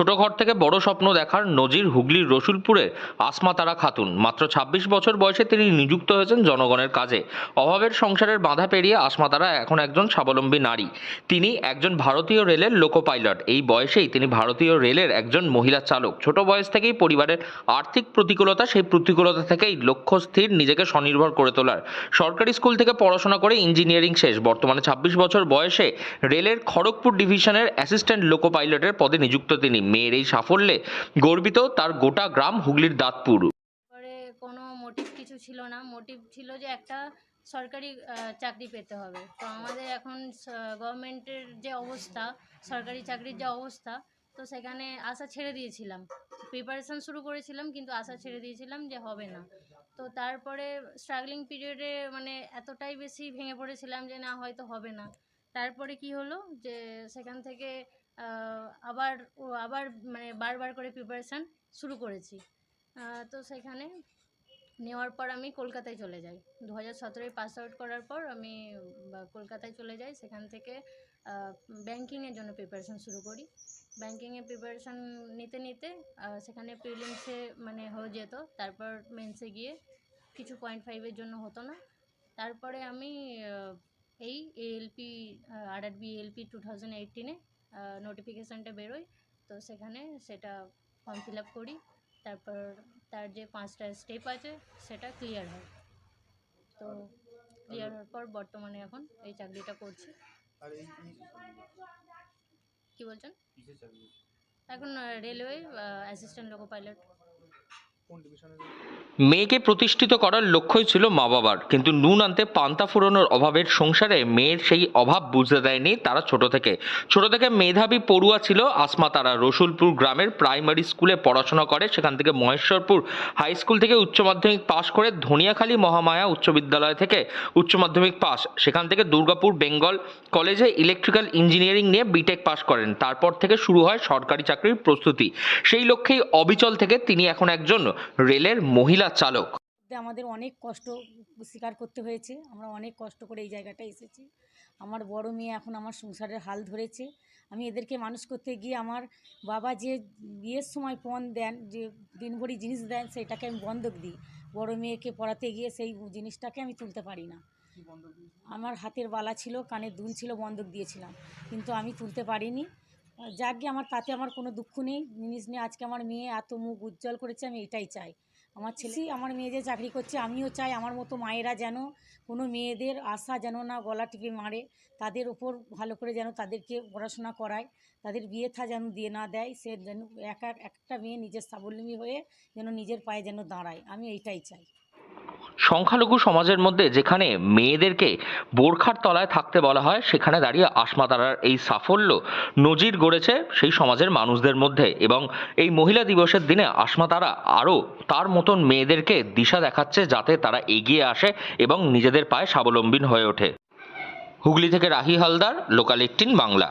ছোট ঘর থেকে বড় স্বপ্ন দেখার নজির হুগলির রসুলপুরে আসমা তারা খাতুন। মাত্র ২৬ বছর বয়সে তিনি নিযুক্ত হয়েছেন জনগণের কাজে। অভাবের সংসারের বাধা পেরিয়ে আসমা তারা এখন একজন স্বাবলম্বী নারী। তিনি একজন ভারতীয় রেলের লোকো পাইলট এই বয়সেই তিনি ভারতীয় রেলের একজন মহিলা চালক। ছোট বয়স থেকেই পরিবারের আর্থিক প্রতিকূলতা সেই প্রতিকূলতা থেকেই লক্ষ্য স্থির, নিজেকে স্বনির্ভর করে তোলার। সরকারি স্কুল থেকে পড়াশোনা করে ইঞ্জিনিয়ারিং শেষ। বর্তমানে ২৬ বছর বয়সে রেলের খড়গপুর ডিভিশনের অ্যাসিস্ট্যান্ট লোকো পাইলটের পদে নিযুক্ত তিনি। মেয়ের এই সাফল্যে গর্বিত তার গোটা গ্রাম হুগলির দাঁতপুর। পরে কোনো মোটিভ কিছু ছিল না। মোটিভ ছিল যে একটা সরকারি চাকরি পেতে হবে। তো আমাদের এখন গভর্নমেন্টের যে অবস্থা, সরকারি চাকরির যে অবস্থা, তো সেখানে আশা ছেড়ে দিয়েছিলাম। প্রিপারেশন শুরু করেছিলাম, কিন্তু আশা ছেড়ে দিয়েছিলাম যে হবে না। তো তারপরে স্ট্রাগলিং পিরিয়ডে মানে এতটাই বেশি ভেঙে পড়েছিলাম যে না, হয়তো হবে না। তারপরে কি হলো যে সেখান থেকে আবার আবার মানে বারবার করে প্রিপারেশান শুরু করেছি। তো সেখানে নেওয়ার পর আমি কলকাতায় চলে যাই। দু হাজার সতেরোয় পাস আউট করার পর আমি কলকাতায় চলে যাই। সেখান থেকে ব্যাংকিংয়ের জন্য প্রিপারেশন শুরু করি। ব্যাংকিংয়ে প্রিপারেশন নিতে নিতে সেখানে প্রিলিমসে মানে হয়ে যেত। তারপর মেন্সে গিয়ে কিছু পয়েন্ট ফাইভের জন্য হতো না। তারপরে আমি ALP R R B ALP two thousand এইটিনে নোটিফিকেশানটা বেরোয়। তো সেখানে সেটা ফর্ম ফিল আপ করি। তারপর তার যে পাঁচটা স্টেপ আছে সেটা ক্লিয়ার হয়। তো ক্লিয়ার হওয়ার পর বর্তমানে এখন এই চাকরিটা করছি। আর এই কি? বলছেন? এখন রেলওয়ে অ্যাসিস্ট্যান্ট লোকো পাইলট মেয়েকে প্রতিষ্ঠিত করার লক্ষ্যই ছিল মা বাবার, কিন্তু নুন আনতে পান্তা ফুরোনোর অভাবের সংসারে মেয়ের সেই অভাব বুঝতে দেয়নি তারা ছোট থেকে। ছোট থেকে মেধাবী পড়ুয়া ছিল আসমা তারা। রসুলপুর গ্রামের প্রাইমারি স্কুলে পড়াশোনা করে, সেখান থেকে মহেশ্বরপুর হাই স্কুল থেকে উচ্চ মাধ্যমিক পাশ করে ধনিয়াখালী মহামায়া উচ্চ বিদ্যালয় থেকে উচ্চ মাধ্যমিক পাস সেখান থেকে দুর্গাপুর বেঙ্গল কলেজে ইলেকট্রিক্যাল ইঞ্জিনিয়ারিং নিয়ে বিটেক পাশ করেন। তারপর থেকে শুরু হয় সরকারি চাকরির প্রস্তুতি। সেই লক্ষ্যেই অবিচল থেকে তিনি এখন একজন রেলের মহিলা চালক। আমাদের অনেক কষ্ট স্বীকার করতে হয়েছে, আমরা অনেক কষ্ট করে এই জায়গাটায় এসেছি। আমার বড় মেয়ে এখন আমার সংসারের হাল ধরেছে। আমি এদেরকে মানুষ করতে গিয়ে আমার বাবা যে বিয়ের সময় পণ দেন, যে দিনভরি জিনিস দেন, সেটাকে আমি বন্ধক দিই। বড় মেয়েকে পড়াতে গিয়ে সেই জিনিসটাকে আমি তুলতে পারি না? আমার হাতের বালা ছিল, কানের দুল ছিল, বন্ধক দিয়েছিলাম। কিন্তু আমি তুলতে পারিনি। যাক গিয়ে আমার তাতে আমার কোনো দুঃখ নেই। জিনিস নিয়ে আজকে আমার মেয়ে এত মুখ উজ্জ্বল করেছে আমি এটাই চাই। আমার ছেলে আমার মেয়ে যে চাকরি করছে আমিও চাই আমার মতো মায়েরা যেন কোনো মেয়েদের আশা যেন না গলা টিপে মারে তাদের ওপর ভালো করে যেন তাদেরকে পড়াশোনা করায় তাদের বিয়ে থা যেন দিয়ে না দেয় সে যেন একা একটা মেয়ে নিজের স্বাবলম্বী হয়ে যেন নিজের পায়ে যেন দাঁড়ায় আমি এইটাই চাই। সংখ্যালঘু সমাজের মধ্যে যেখানে মেয়েদেরকে বোরখার তলায় থাকতে বলা হয়, সেখানে দাঁড়িয়ে আসমা তারার এই সাফল্য নজির গড়েছে সেই সমাজের মানুষদের মধ্যে এবং এই মহিলা দিবসের দিনে আসমা তারা আরও তার মতন মেয়েদেরকে দিশা দেখাচ্ছে যাতে তারা এগিয়ে আসে এবং নিজেদের পায়ে স্বাবলম্বী হয়ে ওঠে। হুগলি থেকে রাহি হালদার লোকাল এইটিন বাংলা।